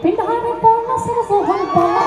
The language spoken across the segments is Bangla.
ピンハイにポンなせるぞ、ハンパー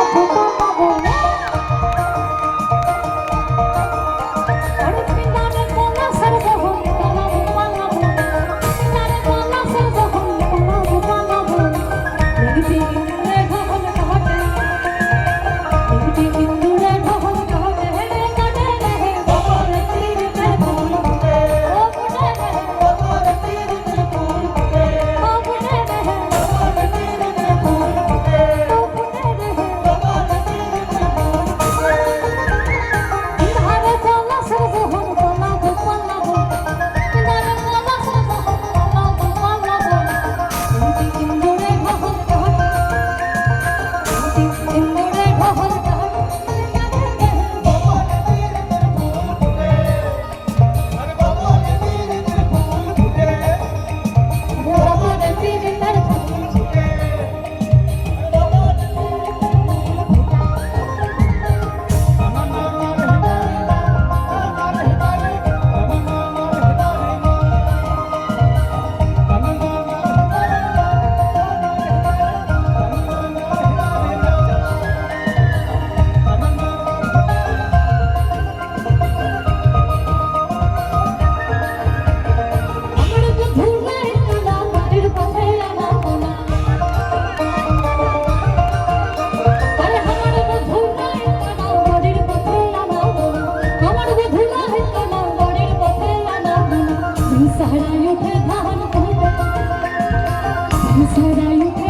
Thank you.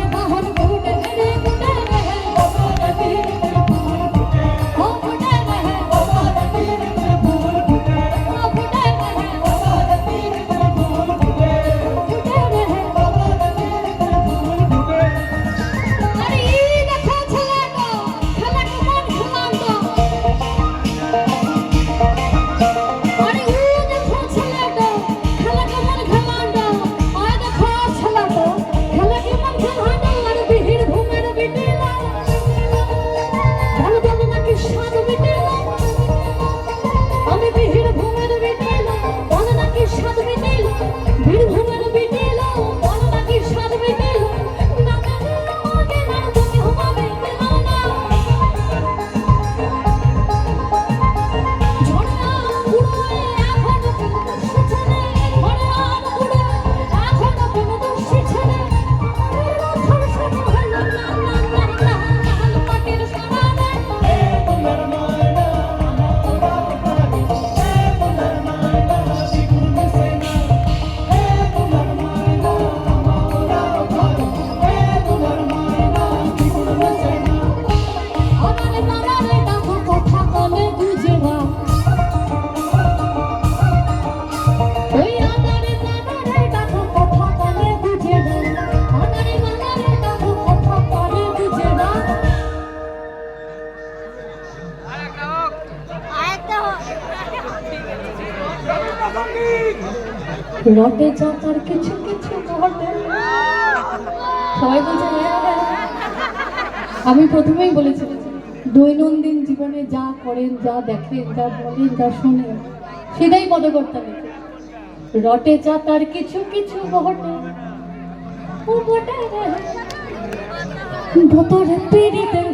রটে তার কিছু কিছু সবাই বলছে হ্যাঁ, হ্যাঁ। আমি প্রথমেই বলেছি দৈনন্দিন জীবনে যা করেন যা দেখেন যা বলেন যা শোনেন সেটাই পদকর্তা লিখে। রটে যা তার কিছু কিছু ঘটে। ও বটে রে। পীড়িতের